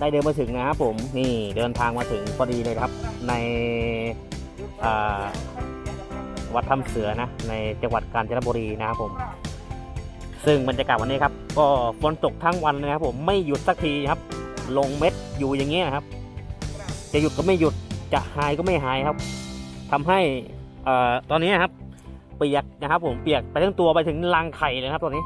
ได้เดินมาถึงนะครับผมนี่เดินทางมาถึงพอดีเลยครับ ในวัดถ้ำเสือนะในจังหวัดกาญจนบุรีนะครับผม ซึ่งบรรยากาศวันนี้ครับ ก็ฝนตกทั้งวันเลยนะครับผมไม่หยุดสักทีครับ ลงเม็ดอยู่อย่างเงี้ยครับ จะหยุดก็ไม่หยุดจะหายก็ไม่หายครับทำให้ตอนนี้ครับเปียกนะครับ ผมเปียกไปทั้งตัวไปถึงรังไข่เลยครับตอนนี้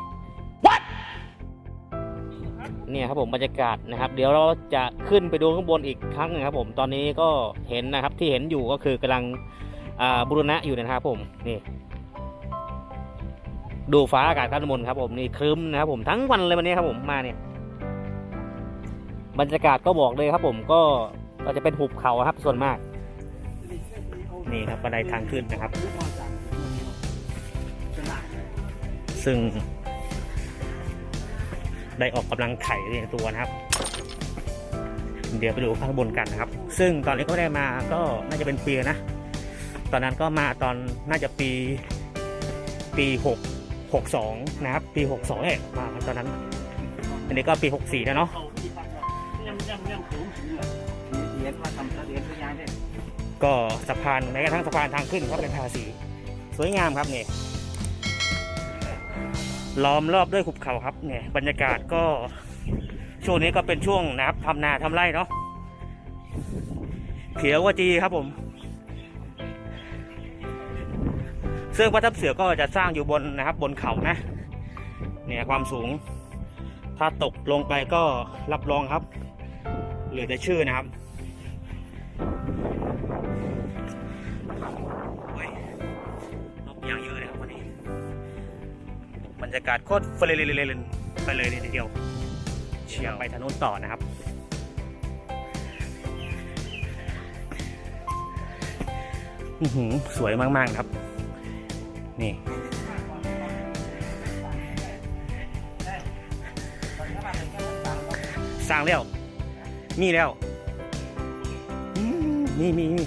เนี่ยครับผมบรรยากาศนะครับ เดี๋ยวเราจะขึ้นไปดูข้างบนอีกครั้งหนึงครับผมตอนนี้ก็เห็นนะครับที่เห็นอยู่ก็คือกำลังบูรณะอยู่นะครับผมนี่ ดูฟ้าอากาศข้างบนครับผมนี่ครึ้มนะครับผมทั้งวันเลยวันนี้ครับผมมาเนี่ย บรรยากาศก็บอกเลยครับผมก็ก็จะเป็นหุบเขาครับส่วนมาก นี่ครับบันไดทางขึ้นนะครับ ซึ่ง ได้ออกกำลังไข่ในตัวนะครับ เดี๋ยวไปดูข้างบนกันนะครับ ซึ่งตอนนี้ก็ไได้มาก็น่าจะเป็นปีนะ ตอนนั้นก็มาตอนน่าจะปี ปีหกหกสองนะครับ ปีหกสองเนี่ยมาตอนนั้น อันนี้ก็ปีหกสี่แล้วเนาะก็สะพานแม้กระทั่งสะพานทางขึ้นก็เป็นทาสี สวยงามครับเนี่ย ล้อมรอบด้วยหุบเขาครับเนี่ยบรรยากาศก็ช่วงนี้ก็เป็นช่วงนะครับทำนาทำไร่เนาะเขียวกว่าจีครับผมซึ่งพระทับเสือก็จะสร้างอยู่บนนะครับ บนเขานะ เนี่ยความสูง ถ้าตกลงไปก็รับรองครับ เหลือแต่ชื่อนะครับ รรยากาศโคตรเฟรนเลยไปเลยทีเดียวเชียร์ไปทางโน้นต่อนะครับอื้อหือสวยมาก ๆ ครับ นี่ สร้างแล้ว มีแล้วอืมมีมีมี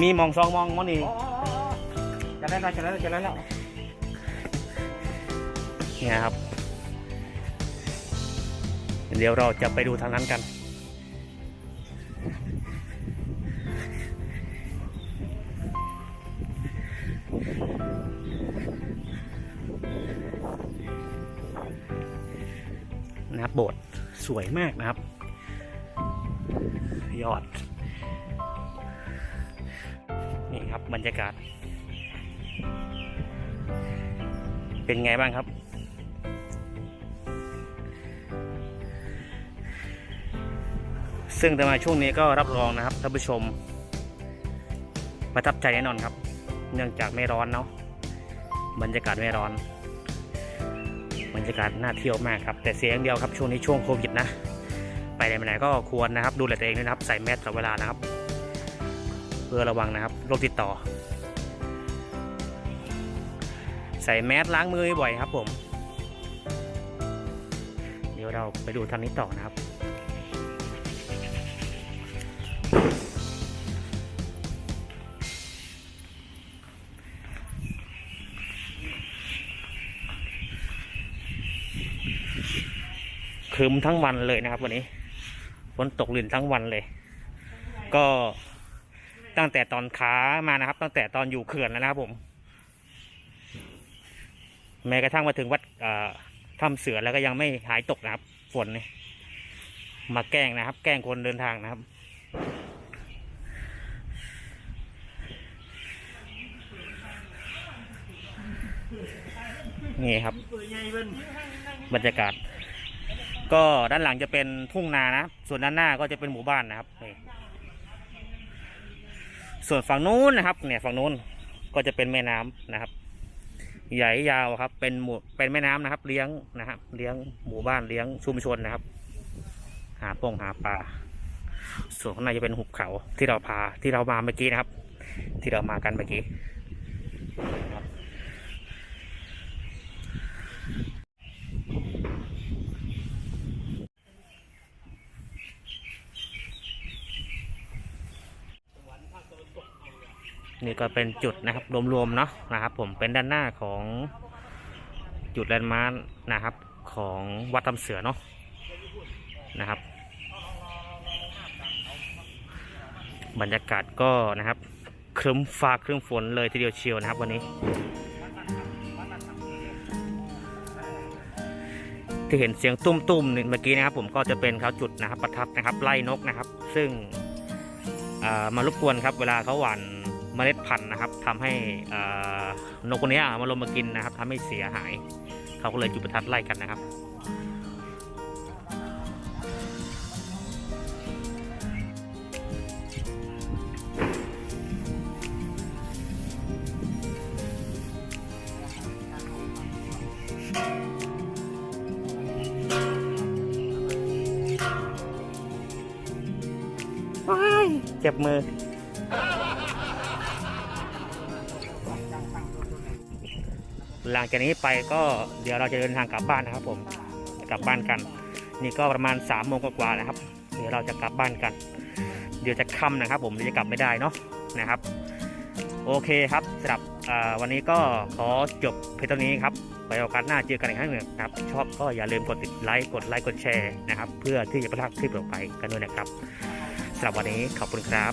มีมองซองมองมองนี่จะได้แล้วจะได้แล้วจะได้แล้ว เนี่ยครับ เดี๋ยวเราจะไปดูทางนั้นกัน นะครับโบสถ์สวยมากนะครับ ยอด นี่ครับบรรยากาศ เป็นไงบ้างครับ ซึ่งแต่มาช่วงนี้ก็รับรองนะครับท่านผู้ชม ประทับใจแน่นอนครับ เนื่องจากไม่ร้อนเนาะบรรยากาศไม่ร้อน บรรยากาศน่าเที่ยวมากครับ แต่เสียงเดียวครับช่วงนี้ช่วงโควิดนะ ไปไหนมาไหนก็ควรนะครับดูแลตัวเองด้วยนะครับ ใส่แมสตลอดเวลานะครับ เพื่อระวังนะครับโรคติดต่อ ใส่แมสล้างมือบ่อยครับผม เดี๋ยวเราไปดูทางนี้ต่อนะครับ ครึมทั้งวันเลยนะครับ วันนี้ฝนตกลิ่นทั้งวันเลย ก็ตั้งแต่ตอนขามานะครับ ตั้งแต่ตอนอยู่เขื่อนแล้วนะครับผม แม้กระทั่งมาถึงวัดถ้ำเสือแล้วก็ยังไม่หายตกนะครับ ฝนเนี่ยมาแกล้งนะครับ แกล้งคนเดินทางนะครับ นี่ครับ บรรยากาศ ก็ด้านหลังจะเป็นทุ่งนานะ ส่วนด้านหน้าก็จะเป็นหมู่บ้านนะครับนี่ส่วนฝั่งนู้นนะครับ เนี่ยฝั่งนู้นก็จะเป็นแม่น้ำนะครับ ใหญ่ยาวครับ เป็นหมู่เป็นแม่น้ำนะครับ เลี้ยงนะครับ เลี้ยงหมู่บ้านเลี้ยงชุมชนนะครับ หาปงหาปลาส่วนข้างในจะเป็นหุบเขาที่เราพาที่เรามาเมื่อกี้นะครับ ที่เรามากันเมื่อกี้ นี่ก็เป็นจุดนะครับรวมๆเนาะนะครับผมเป็นด้านหน้าของจุดแลนด์มาร์กนะครับของวัดตำเสือเนาะนะครับ บรรยากาศก็นะครับครึ้มฟ้าครึ้มฝนเลยทีเดียวเชียวนะครับวันนี้ ที่เห็นเสียงตุ้มๆเมื่อกี้นะครับ ผมก็จะเป็นเขาจุดนะครับ ประทับนะครับไล่นกนะครับ ซึ่งมารบกวนครับเวลาเขาหวาน เมล็ดพันธุ์นะครับทำให้เอ่อนกคนนี้อะมาลงมากินนะครับทำให้เสียหาย เขาก็เลยจุดประทัดไล่กันนะครับว้ายเจ็บมือ หลังจากนี้ไปก็เดี๋ยวเราจะเดินทางกลับบ้านนะครับ ผมกลับบ้านกัน นี่ก็ประมาณ3ามโมงกว่าๆนะครับ เดี๋ยวเราจะกลับบ้านกัน เดี๋ยวจะค่ำนะครับ ผมเดี๋ยวจะกลับไม่ได้เนาะนะครับ โอเคครับสำหรับวันนี้ก็ขอจบเพียงเท่านี้ครับไว้โอกาสหน้าเจอกันอีกครั้งหนึ่งนะครับ ชอบก็อย่าลืมกดติดไลค์กดไลค์กดแชร์นะครับ เพื่อที่จะพลาดคลิปต่อไปกันด้วยนะครับสำหรับวันนี้ขอบคุณครับ